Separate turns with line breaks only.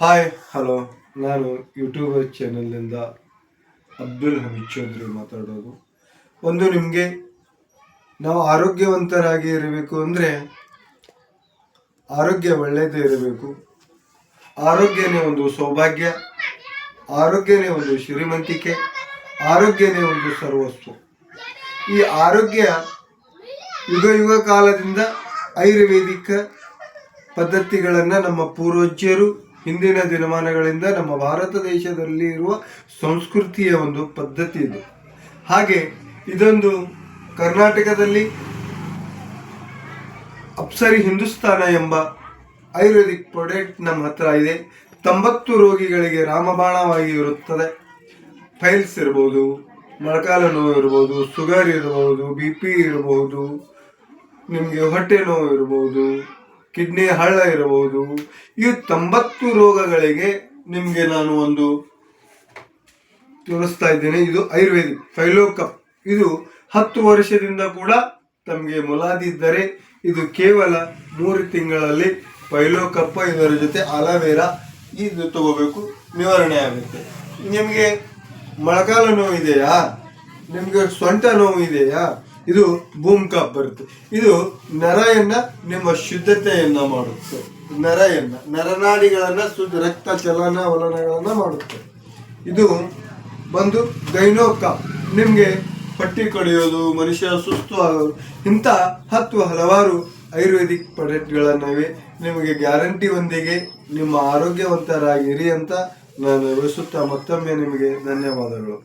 Hi hello ನಾನು YouTube ಚಾನಲ್ನಿಂದ ಅಬ್ದುಲ್ ಹಮೀದ್ ಚೌಧರಿ ಮಾತಾಡೋದು. ಒಂದು ನಿಮಗೆ ನಾವು ಆರೋಗ್ಯವಂತರಾಗಿ ಇರಬೇಕು ಅಂದರೆ ಆರೋಗ್ಯ ಒಳ್ಳೆಯದೇ ಇರಬೇಕು. ಆರೋಗ್ಯನೇ ಒಂದು ಸೌಭಾಗ್ಯ, ಆರೋಗ್ಯನೇ ಒಂದು ಶ್ರೀಮಂತಿಕೆ, ಆರೋಗ್ಯನೇ ಒಂದು ಸರ್ವಸ್ವ. ಈ ಆರೋಗ್ಯ ಯುಗ ಯುಗ ಕಾಲದಿಂದ ಆಯುರ್ವೇದಿಕ ಪದ್ಧತಿಗಳನ್ನು ನಮ್ಮ ಪೂರ್ವಜರು ಹಿಂದಿನ ದಿನಮಾನಗಳಿಂದ ನಮ್ಮ ಭಾರತ ದೇಶದಲ್ಲಿ ಇರುವ ಸಂಸ್ಕೃತಿಯ ಒಂದು ಪದ್ಧತಿ ಇದು. ಹಾಗೆ ಇದೊಂದು ಕರ್ನಾಟಕದಲ್ಲಿ ಅಪ್ಸರಿ ಹಿಂದೂಸ್ತಾನ ಎಂಬ ಆಯುರ್ವೇದಿಕ್ ಪ್ರಾಡಕ್ಟ್ ನಮ್ಮ ಹತ್ರ ಇದೆ. ತೊಂಬತ್ತು ರೋಗಿಗಳಿಗೆ ರಾಮಬಾಣವಾಗಿ ಇರುತ್ತದೆ. ಫೈಲ್ಸ್ ಇರ್ಬೋದು ಮೊಳಕಾಲ ನೋವು ಇರ್ಬೋದು, ಶುಗರ್ ಇರ್ಬೋದು, ಬಿ ಪಿ ಇರ್ಬೋದು, ನಿಮಗೆ ಹೊಟ್ಟೆ ನೋವು ಇರ್ಬೋದು ಕಿಡ್ನಿ ಹಳ್ಳ ಇರಬಹುದು. ಈ ತೊಂಬತ್ತು ರೋಗಗಳಿಗೆ ನಿಮಗೆ ನಾನು ಒಂದು ತೋರಿಸ್ತಾ ಇದ್ದೇನೆ. ಇದು ಆಯುರ್ವೇದಿಕ್ ಫೈಲೋಕಪ್. ಇದು ಹತ್ತು ವರ್ಷದಿಂದ ಕೂಡ ತಮಗೆ ಮುಲಾದಿದ್ದರೆ ಇದು ಕೇವಲ ಮೂರು ತಿಂಗಳಲ್ಲಿ ಫೈಲೋಕಪ್ಪ ಇದರ ಜೊತೆ ಅಲವೇರಾ ಇದು ತಗೋಬೇಕು. ನಿವಾರಣೆ ಆಗುತ್ತೆ. ನಿಮಗೆ ಮೊಳಕಾಲ ನೋವು ಇದೆಯಾ? ನಿಮಗೆ ಸೊಂಟ ನೋವು ಇದೆಯಾ? ಇದು ಭೂಮಿಕ ಬರುತ್ತೆ. ಇದು ನರಯನ್ನ ನಿಮ್ಮ ಶುದ್ಧತೆಯನ್ನ ಮಾಡುತ್ತೆ. ನರಯನ್ನ, ನರನಾಡಿಗಳನ್ನ ಶುದ್ಧ ರಕ್ತ ಚಲನ ವಲನಗಳನ್ನ ಮಾಡುತ್ತೆ. ಇದು ಬಂದು ಗೈನೋಕ ನಿಮಗೆ ಪಟ್ಟಿ ಕಡಿಯೋದು ಮನುಷ್ಯ ಸುಸ್ತು ಆಗೋದು, ಇಂಥ ಹತ್ತು ಹಲವಾರು ಆಯುರ್ವೇದಿಕ್ ಪ್ರಾಡಕ್ಟ್ಗಳನ್ನವೆ ನಿಮಗೆ ಗ್ಯಾರಂಟಿ ಒಂದಿಗೆ ನಿಮ್ಮ ಆರೋಗ್ಯವಂತರಾಗಿರಿ ಅಂತ ನಾನು ಬಯಸುತ್ತಾ ಮತ್ತೊಮ್ಮೆ ನಿಮಗೆ ಧನ್ಯವಾದಗಳು.